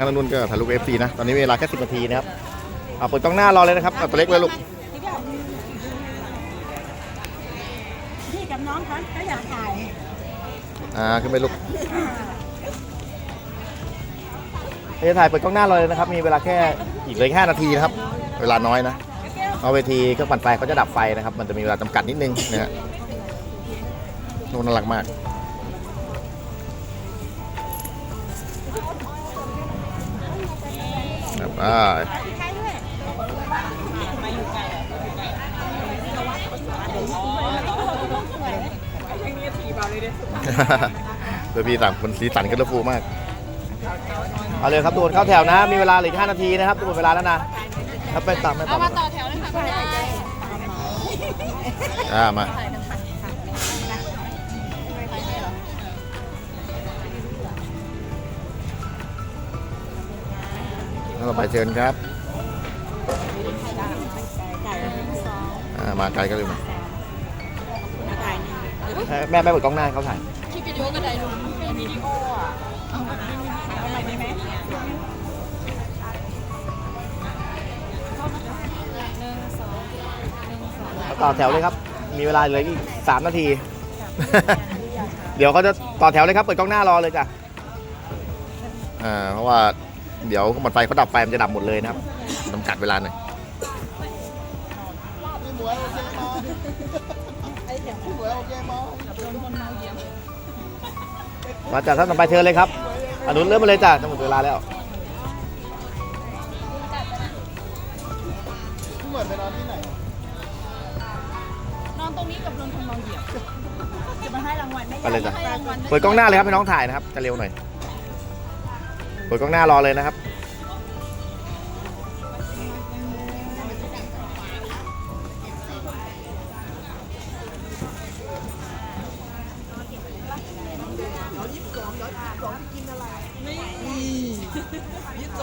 ทางนุ่นก็ถ่ายรูปเอฟซีนะ ตอนนี้เวลาแค่สิบนาทีนะครับเอาเปิดกล้องหน้ารอเลยนะครับเอาตัวเล็กเลยลูกพี่กับน้องคะก็อยากถ่ายอ่าขึ้นไปลูกเฮ้ยถ่ายเปิดกล้องหน้ารอเลยนะครับ มีเวลาแค่อีกเลยแค่นาทีนะครับ เวลาน้อยนะเอาเวทีเครื่องปั่นไฟเขาจะดับไฟนะครับ มันจะมีเวลาจำกัดนิดนึงนะฮะนู่นน่ารักมาก ครับอ่าเพื่อพี่ต่างคนสีสันกันละฟูมาก เอาเลยครับทุกคนเข้าแถวนะ มีเวลาเหลืออก5นาทีนะครับทุกคนเวลาแล้วนะถ้าไปตามไม่ตามมาต่อแถวเลยค่ะคุณยายอ่ามา แล้วต่อไปเชิญครับอ่ามาไกลกันเลยมาเอ่อแม่แม่เปิดกล้องหน้าให้เขาถ่ายคลิปวิดีโอก็ได้ลุงเป็นวิดีโออะต่อแถวเลยครับ มีเวลาเหลืออีกสามนาที เดี๋ยวเขาจะต่อแถวเลยครับ เปิดกล้องหน้ารอเลยจ้ะ อ่า เพราะว่า เดี๋ยวหมดไฟเขาดับไฟมันจะดับหมดเลยนะครับจำกัดเวลาหน่อยมาจากท่านต่อไปเชิญเลยครับอนุเริ่มมาเลยจ้ะจะหมดเวลาแล้วนอนตรงนี้กับลุงคนมองเหยียบจะมาให้รางวัลไม่ไปเลยจ้ะให้รางวัลด้วยเปิดกล้องหน้าเลยครับให้น้องถ่ายนะครับจะเร็วหน่อย เปิดกล้องหน้ารอเลยนะครับ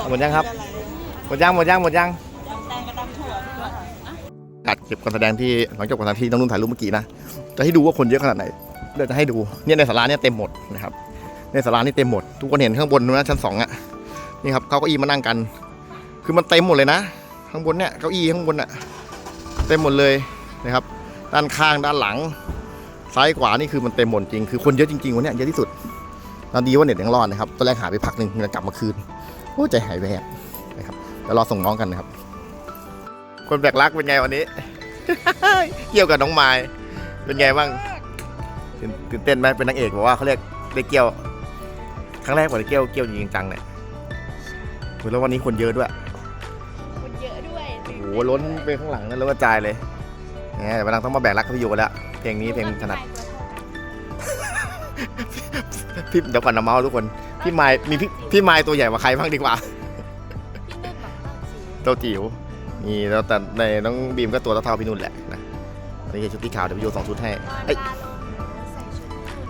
หมดยังครับ หมดยังหมดยังหมดยังจำแตงกระดำถั่วอัดเก็บการแสดงที่หลังจบการแสดงที่น้องนุ่นถ่ายรูปเมื่อกี้นะ จะให้ดูว่าคนเยอะขนาดไหน เดี๋ยวจะให้ดู เนี่ยในศาลาเนี่ยเต็มหมดนะครับ ในศาลานี่เต็มหมด ทุกคนเห็นข้างบนนะชั้นสองอะ นี่ครับเขาเก้าอี้มานั่งกัน คือมันเต็มหมดเลยนะ ข้างบนเนี่ยเก้าอี้ข้างบนอะเต็มหมดเลยนะครับ ด้านข้างด้านหลัง ซ้ายขวานี่คือมันเต็มหมดจริง คือคนเยอะจริงๆวันนี้เยอะที่สุดตอนดีว่าเน็ตยังรอดนะครับ ตอนแรกหายไปพักหนึ่งมันกลับมาคืน โอ้ใจหายแวบนะครับเดี๋ยวรอส่งน้องกันนะครับ คนแบกรักเป็นไงวันนี้ เกี่ยวกับน้องไม้เป็นไงบ้างตื่นเต้นไหมเป็นนางเอกบอกว่าเขาเรียกได้เกี่ยวครั้งแรกผมได้เกี่ยวเกี่ยวจริงจังเนี่ย โหแล้ววันนี้คนเยอะด้วย คนเยอะด้วยโอ้โหล้นไปข้างหลังนั่นแล้วกระจายเลยเนี่ยวันหลังต้องมาแบกรักพี่โยแล้ว เพลงนี้เพลงถนัด พี่เดี๋ยวก่อนนะเมาส์ทุกคน พี่ไม้มีพี่พี่ไม้ตัวใหญ่กว่าใครบ้างดีกว่า พี่นุ่นแบบเจ้าจิ๋วนี่แล้วแต่ในน้องบีมก็ตัวเท่าๆพี่นุ่นแหละนะอันนี่คือชุดที่ขาวเดี๋ยวพี่โยสองชุดให้ ตอนเอ้ย ลาลงใส่ชุดคุณ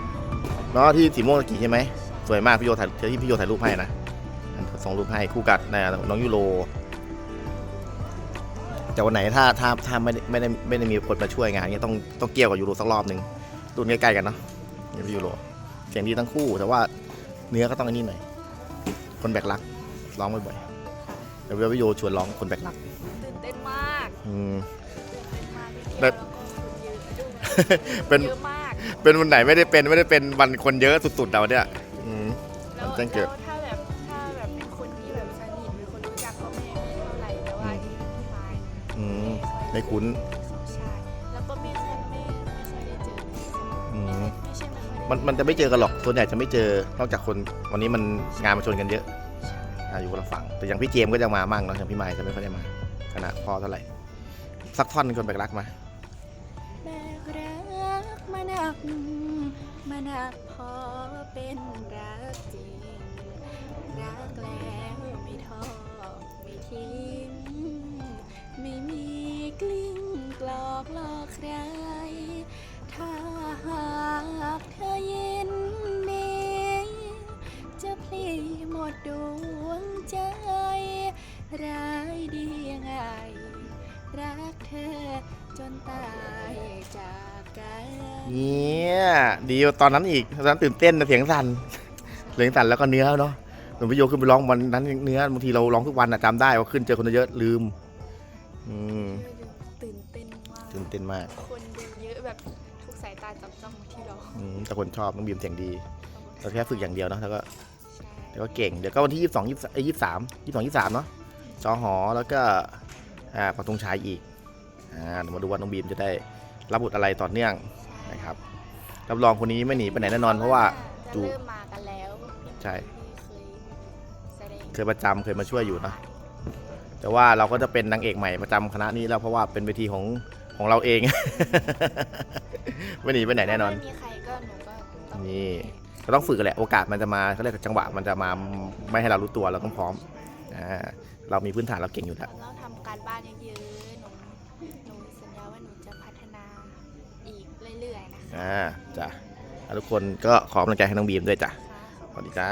เนาะที่สีม่วงตะกี้ใช่ไหมสวยมากพี่โยถ่ายที่พี่โยถ่ายรูปให้นะ ส่งรูปให้คู่กับนะน้องยูโรแต่วันไหนถ้าถ้าถ้าไม่ได้ไม่ได้ไม่ได้มีคนมาช่วยงานเนี้ยต้องต้องเกี่ยวกับยูโรสักรอบหนึ่งรุ่นใกล้ๆกันเนาะนี่พี่ยูโรเสียงดีทั้งคู่ แต่ว่าเนื้อก็ต้องอันนี้หน่อยคนแบกรักร้องบ่อยๆเดี๋ยวพี่โยชวนร้องคนแบกรักตื่นเต้นมากอืมตื่นเต้นมากแบบคนเยอะเป็นเยอะมากเป็นวันไหนไม่ได้เป็นไม่ได้เป็นวันคนเยอะสุดๆเราเนี่ยอืมแล้วแจ้งเกิด ไม่คุ้นใช่แล้วก็ไม่ค่อยไม่ไม่ค่อยได้เจออืมไม่ใช่ไม่ค่อยได้มันมันจะไม่เจอกันหรอกส่วนใหญ่จะไม่เจอนอกจากคนวันนี้มันงานมาชนกันเยอะอะอยู่คนละฝั่งแต่อย่างพี่เจมส์ก็จะมามั่งเนาะอย่างพี่ไม้จะไม่ค่อยได้มาขนาดพ่อเท่าไหร่สักท่อนคนแบกรักมาแบกรักมาหนักมาหนักพอเป็นรักจริงรักแล้วไม่ท้อไม่ทิ้ง ไม่มีกลิ้งกลอกหลอกใคร ถ้าหากเธอยินดีจะพลีหมดดวงใจ ร้ายดียังไง รักเธอจนตายจากกันเนี่ยดีกว่าตอนนั้นอีกตอนนั้นตื่นเต้นนะเสียงสั่นเสียงสั่นแล้วก็เนื้อเนาะหลวงพี่โยขึ้นไปร้องวันนั้นเนื้อบางทีเราร้องทุกวันอะจำได้ว่าขึ้นเจอคนเยอะลืม อืมตื่นเต้นมาก ตื่นเต้นมากคนดูเยอะแบบทุกสายตาจับจ้องมาที่เราอืมแต่คนชอบน้องบีมเสียงดีเราแค่ฝึกอย่างเดียวเนอะแล้วก็ใช่แล้วก็เก่ง เดี๋ยวก็วันที่ยี่สิบสองยี่สิบสามยี่สิบสองยี่สิบสามเนาะจอหอแล้วก็อ่าปักธงชัยอีกอ่าเดี๋ยวมาดูว่าน้องบีมจะได้รับบทอะไรต่อเนื่องนะครับรับรองคนนี้ไม่หนีไปไหนแน่นอนเพราะว่า จะดูเริ่มมากันแล้วใช่ ที่เคยแสดง เคยประจำเคยมาช่วยอยู่นะ แต่ว่าเราก็จะเป็นนางเอกใหม่ประจำคณะนี้แล้วเพราะว่าเป็นเวทีของของเราเอง ไม่หนีไปไหนแน่นอนถ้าไม่มีใครก็หนูก็ต้องนี่ก็ต้องฝึกกันแหละโอกาสมันจะมาเขาเรียกจังหวะมันจะมาไม่ให้เรารู้ตัวเราต้องพร้อมอ่าเรามีพื้นฐานเราเก่งอยู่แล้วต้องทำการบ้านเยอะๆหนูหนูสัญญาว่าหนูจะพัฒนาอีกเรื่อยๆนะคะอ่าจ้ะอะทุกคนก็ขอกำลังใจให้น้องบีมด้วยจ้ะค่ะสวัสดีจ้า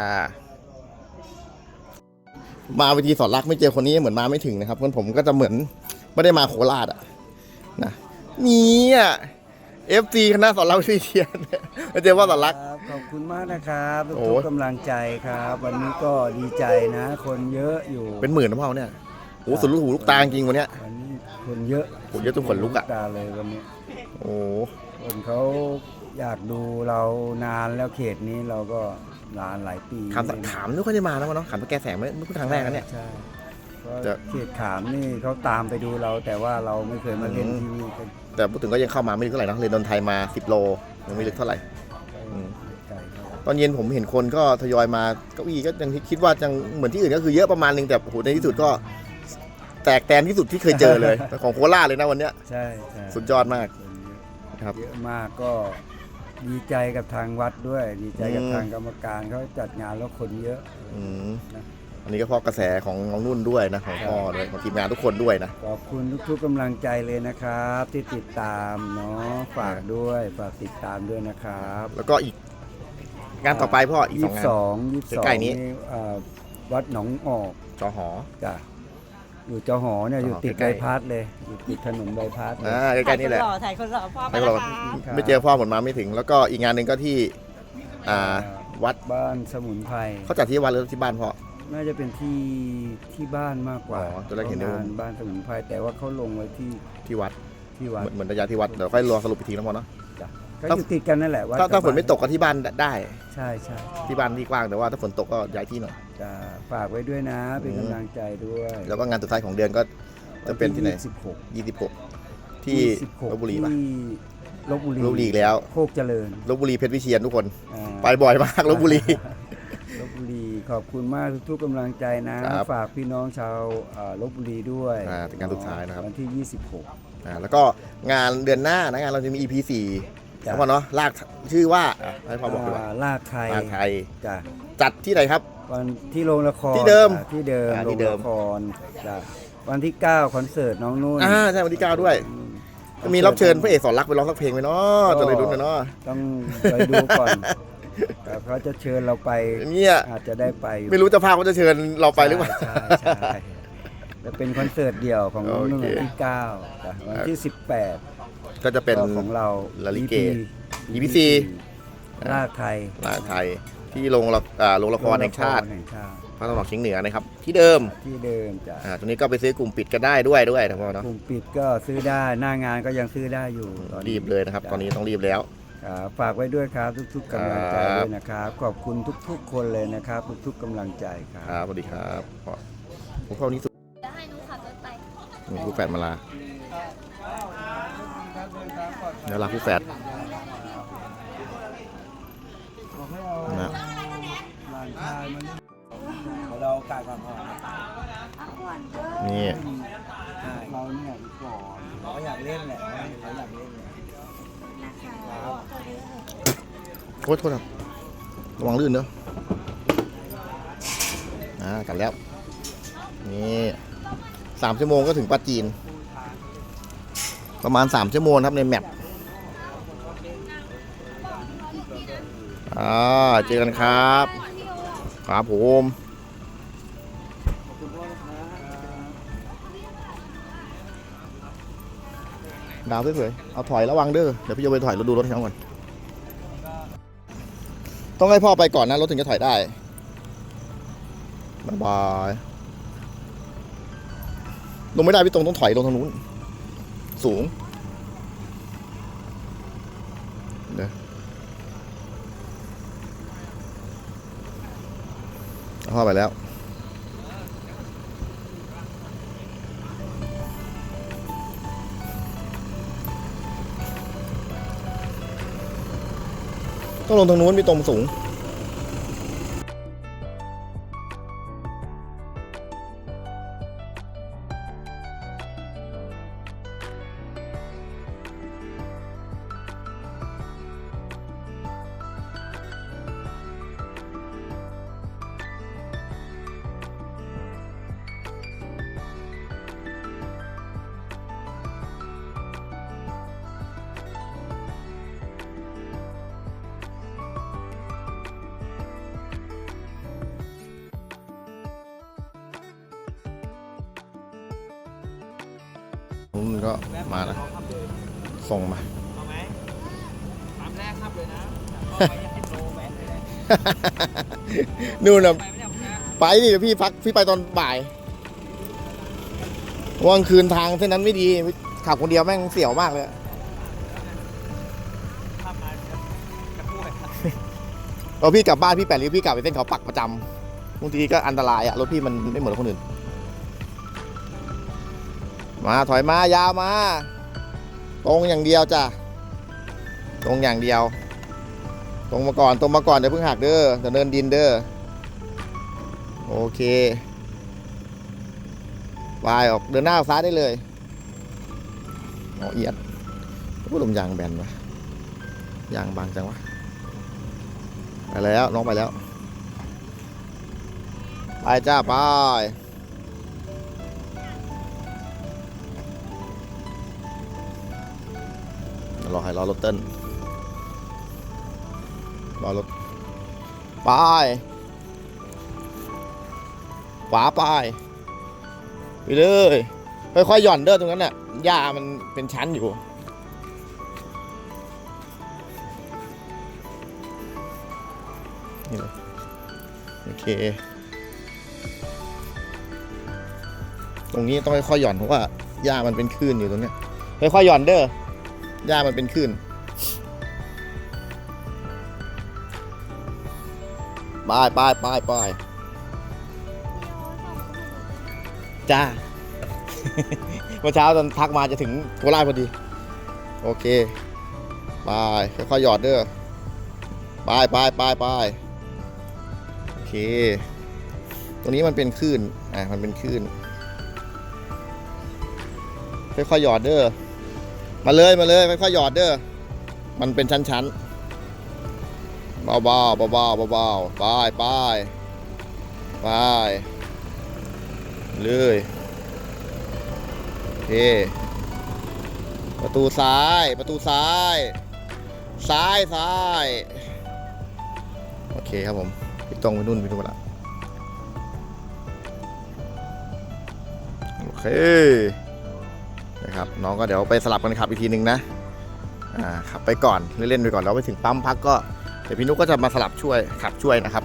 มาเวทีสอนรักไม่เจอคนนี้เหมือนมาไม่ถึงนะครับเพื่อนผมก็จะเหมือนไม่ได้มาโคราชอะนะนี่อะเอฟซีคณะสอนรักวิเชียนมาเจอว่าสอนรัก ครับขอบคุณมากนะครับโอ้ทุกๆกำลังใจครับ วันนี้ก็ดีใจนะ คนเยอะอยู่เป็นหมื่นนะพ่อเนี่ยโอ้สุดลูกหูลูกตาจริงวันเนี้ย วันนี้คนเยอะคนเยอะจนขนลุกอะ ตาเลยวันนี้ โอ้คนเขาอยากดูเรานานแล้วเขตนี้เราก็ นานหลายปีถามถามไม่ค่อยได้มาแล้วมั้งเนาะขามตะแกแสงไม่ไม่เพิ่งครั้งแรกนะเนี่ย ใช่เพราะจะ เขตขามนี่เขาตามไปดูเรา แต่ว่าเราไม่เคยมาเล่นอืมที่นี่ก็แต่พูดถึงก็ยังเข้ามาไม่ลึกเท่าไหร่นะเรียนดนไทยมา 10 โลยังไม่ลึกเท่าไหร่ อืม ไกลครับตอนเย็นผมเห็นคนก็ทยอยมาเก้าอี้ก็ยังคิดว่ายังเหมือนที่อื่นก็คือเยอะประมาณนึงแต่โอ้โหในที่สุดก็แตกแตนที่สุดที่เคยเจอเลย ของโคราชเลยนะวันเนี้ยใช่ใช่สุดยอดมาก คนเยอะครับ เยอะมากก็ ดีใจกับทางวัดด้วย ดีใจกับอืม ทางกรรมการเขาจัดงานแล้วคนเยอะ อืมนะอันนี้ก็เพราะกระแสของน้องนุ่นด้วยนะของพ่อด้วยของทีมงานทุกคนด้วยนะ ขอบคุณทุกๆกำลังใจเลยนะครับ ที่ติดตามเนาะฝากด้วยฝากติดตามด้วยนะครับแล้วก็อีกงานต่อไปพ่ออีกสองงานสองยี่สิบสองใกล้ๆนี้ เอ่อวัดหนองออกจอหอ จ้ะ อยู่เจ้าหอเนี่ยอยู่ติดใกล้ใบๆพัดเลยอยู่ติดถนนใบพัดเลย อ่าใกล้ๆนี่แหละ ถ่ายคนหล่อถ่ายคนหล่อพ่อไปไม่แล้บวอกค่ะ ไม่เจอพ่อผมมาไม่ถึง แล้วก็อีกงานหนึ่งก็ที่อ่าวัดบ้านสมุนไพรเขาจัดที่วัดหรือที่บ้านพ่อ น่าจะเป็นที่ที่บ้านมากกว่าอ๋อตอนแรกเห็นงานบ้านสมุนไพรแต่ว่าเขาลงไว้ที่ที่วัดที่วัดเหมือนเหมือนระยะที่วัดเดี๋ยวค่อยรอสรุปอีกทีนะพ่อเนาะจ้ะ ก็อยู่ติดกันนั่นแหละวัดถ้าถ้ากับฝนไม่ตกก็ที่บ้านได้ ใช่ใช่ที่บ้านที่กว้างแต่ว่าถ้าฝนตกก็ย้ายที่หน่อยจะฝากไว้ด้วยนะเป็นอืมกำลังใจด้วยแล้วก็งานสุดท้ายของเดือนก็จะเป็นที่ไหนสิบหก26 ที่ลบบุรีปะที่ลบบุรีลบบุรีอีกแล้ว โคกเจริญลบบุรีเพชรวิเชียนทุกคนอ่าไปบ่อยมากลบบุรีลบบุรีขอบคุณมากทุกๆกำลังใจนะครับฝากพี่น้องชาวอ่าลบบุรีด้วยอ่าเป็นงานสุดท้ายนะครับวันที่ 26อ่าแล้วก็งานเดือนหน้านะงานเราจะมี EP 4 จ้ะนะพ่อเนาะลากชื่อว่าอะให้พ่อบอกดีกว่าอ่า ลากไทยลากไทย จ้ะจัดที่ไหนครับ วันที่โรงละครที่เดิมอ่าที่เดิมอ่าโรที่งเดิม ละครจ้ะวันที่ 9 คอนเสิร์ตน้องนุ่นอ่าใช่วันที่9ด้วยอืมก็มีรับเชิญพระเอกสอนรักไปร้องสักเพลงไหมเนาะจะเลยรุ้นกันเนาะต้องไปดูก่อนแต่เขาจะเชิญเราไป เนี่ยอาจจะได้ไปอยู่ไม่รู้เจะพาพเขาจะเชิญเราไปหรือเปล่า ใช่ใช่ใช่จะเป็นคอนเสิร์ตเดี่ยวของน้องนุ่นโอเค วันที่9จ้ะวันที่ 18 ก็จะเป็นก็ของเราลาลิเก EP EPC ลากไทยลากไทยที่โรงละอ่าโรงละครแห่งชาติโรละครแห่งชาติภาคตะวันออกเฉียงเหนือนะครับ ที่เดิมที่เดิมจ้ะอ่าตรงนี้ก็ไปซื้อกลุ่มปิดก็ได้ด้วยด้วยนะพ่อเนาะกลุ่มปิดก็ซื้อได้หน้างานก็ยังซื้อได้อยู่ตอนนี้รีบเลยนะครับ ตอนนี้ต้องรีบแล้วครับฝากไว้ด้วยครับทุกๆกำลังใจครับด้วยนะครับขอบคุณทุกๆ คนเลยนะครับ ทุกๆกำลังใจครัครับบสวัสดีครับพ่อผมเข้านี้สุดจะให้หนูขับรถไปนี่ผู้แฝดมาลา เดี๋ยวลาผู้แฝดนะเรากากันพอนี่เราเนี่ยก่อนเราอยากเล่นแหละเราอยากเล่นแหละโทษโทษครับระวังลื่นเนอะอ่ากันแล้ว นี่สามชั่วโมงก็ถึงปัจจีน ประมาณสามชั่วโมงครับในแมป อ่าเจอกันครับ ครับผมดาวสวยๆเอาถอยระวังเด้อ เดี๋ยวพี่โยไปถอยรถดูรถให้น้องก่อน ต้องให้พ่อไปก่อนนะ รถถึงจะถอยได้ บ๊ายบาย ลงไม่ได้พี่ตรงต้องถอยลงทางนู้น สูง เดี๋ยว เอาเข้าไปแล้ว ต้องลงทางนู้นมีตรงสูง นู่นก็มาแล้วส่งมาเอาไหมถามแรกครับเลยนะไปยังติดโลแหวนเลยนะนู่นน่ะไปไม่ได้ผมนะไปดิเดี๋ยวพี่พักพี่ไปตอนบ่ายว่ากลางคืนทางเส้นนั้นไม่ดีขับคนเดียวแม่งเสี่ยวมากเลยภาพมาจะจะพูดแบบพอพี่กลับบ้านพี่แปดริ้วพี่กลับไปเส้นเขาปักประจำบางทีก็อันตรายอะรถพี่มันไม่เหมือนรถคนอื่น มาถอยมายาวมา ตรงอย่างเดียวจ้ะตรงอย่างเดียว ตรงมาก่อนตรงมาก่อนเดี๋ยวเพิ่งหักเด้อเดี๋ยวเดินดินเด้อโอเควายออกเดินหน้าซ้ายได้เลยเอียดพูดลมยางแบนวะยางบางจังวะไปแล้วน้องไปแล้ว ไปจ้าไป รอให้รอรถเต้นรอรถไปขวาไปไปเลยค่อยๆหย่อนเด้อตรงนั้นน่ะหญ้ามันเป็นชั้นอยู่นี่เลยโอเค ตรงนี้ต้องค่อยๆหย่อนเพราะว่าหญ้ามันเป็นคลื่นอยู่ตรงเนี้ยค่อยๆหย่อนเด้อ หญ้ามันเป็นคลื่นไปไปไปไปจ้า เมื่อเช้าตอนทักมาจะถึงโคราชพอดี โอเค ไป ค่อยๆหยอดเด้อ ไปไปไปไปโอเค ตรงนี้มันเป็นคลื่น อะ มันเป็นคลื่น ค่อยๆหยอดเด้อ มาเลยมาเลยค่อยๆหยอดเด้อ มันเป็นชั้นๆเบาๆเบาๆเบาๆไปไปไปเลยโอเคประตูซ้ายประตูซ้าย ซ้ายซ้ายโอเคครับผมพี่ตรงไปนู่นไปนู่นละโอเค นะครับน้องก็เดี๋ยวไปสลับกันขับอีกทีหนึ่งนะอ่าขับไปก่อนเล่นๆไปก่อนแล้วไปถึงปั๊มพักก็เดี๋ยวพี่นุกก็จะมาสลับช่วยขับช่วยนะครับ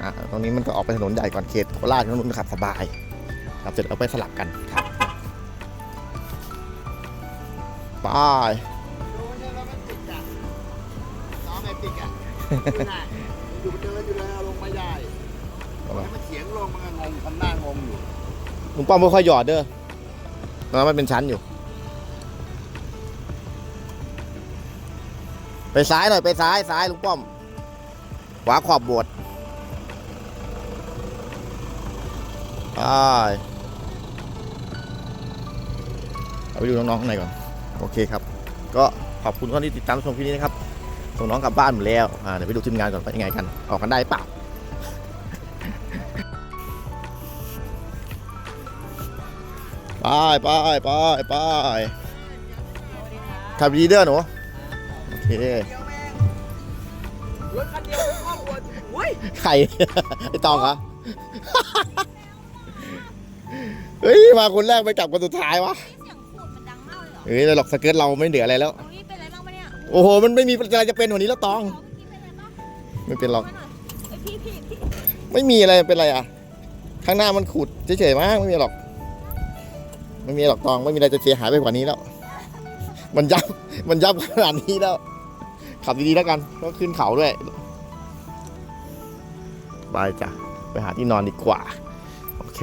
อ่าตรงนี้มันก็ออกไปถนนใหญ่ก่อนเขตโคราชตรงนู้นขับสบายครับเสร็จแล้วไปสลับกันครับไปดูมันเดินแล้วมันติดอะน้องไอ้ติดอะไม่ได้อยู่เดินอยู่เลยเอาลงไม่ได้ให้มันเสียงลงมันก็งงทำหน้างงอยู่ลุงป้อมค่อยๆหยอดเด้อ ตรงนั้นมันเป็นชั้นอยู่ ไปซ้ายหน่อยไปซ้ายซ้ายลุงป้อม ขวาขอบบสถ์ไปเอาไปดูน้องๆข้างในก่อน โอเคครับ ก็ขอบคุณทุกคนที่ติดตามชมคลิปนี้นะครับ ส่งน้องกลับบ้านหมดแล้ว อ่า เดี๋ยวไปดูทีมงานก่อนว่ายังไงกัน ออกกันได้เปล่า ไปไปไปไปขับดีเด้อหนูโอเครถคันเดียวเป็นครอบครัวเฮ้ยใครไอ้ตองเหรอเฮ้ยมาคนแรกไปกลับคนสุดท้ายวะเสียงขูดมันดังมากเลยเหรอเฮ้ยแต่หรอกสเกิร์ตเราไม่เหลืออะไรแล้วเฮ้ยเป็นไรบ้างปะเนี่ยโอ้โห มันไม่มีอะไรจะเป็นกวันนี้แล้วตอง เมื่อกี้เป็นไรบ้างไม่เป็นหรอกมาหน่อยเอ้ยพี่พี่พี่ ไม่มีอะไรเป็นไรอะ ข้างหน้ามันขุดเฉยๆมากไม่มีหรอก ไม่มีหรอกตองไม่มีอะไรจะเสียหายไปกว่านี้แล้ว มันยับมันยับขนาดนี้แล้ว ขับดีๆแล้วกันก็ขึ้นเขาด้วยไปจ้ะไปหาที่นอนดีกว่า โอเค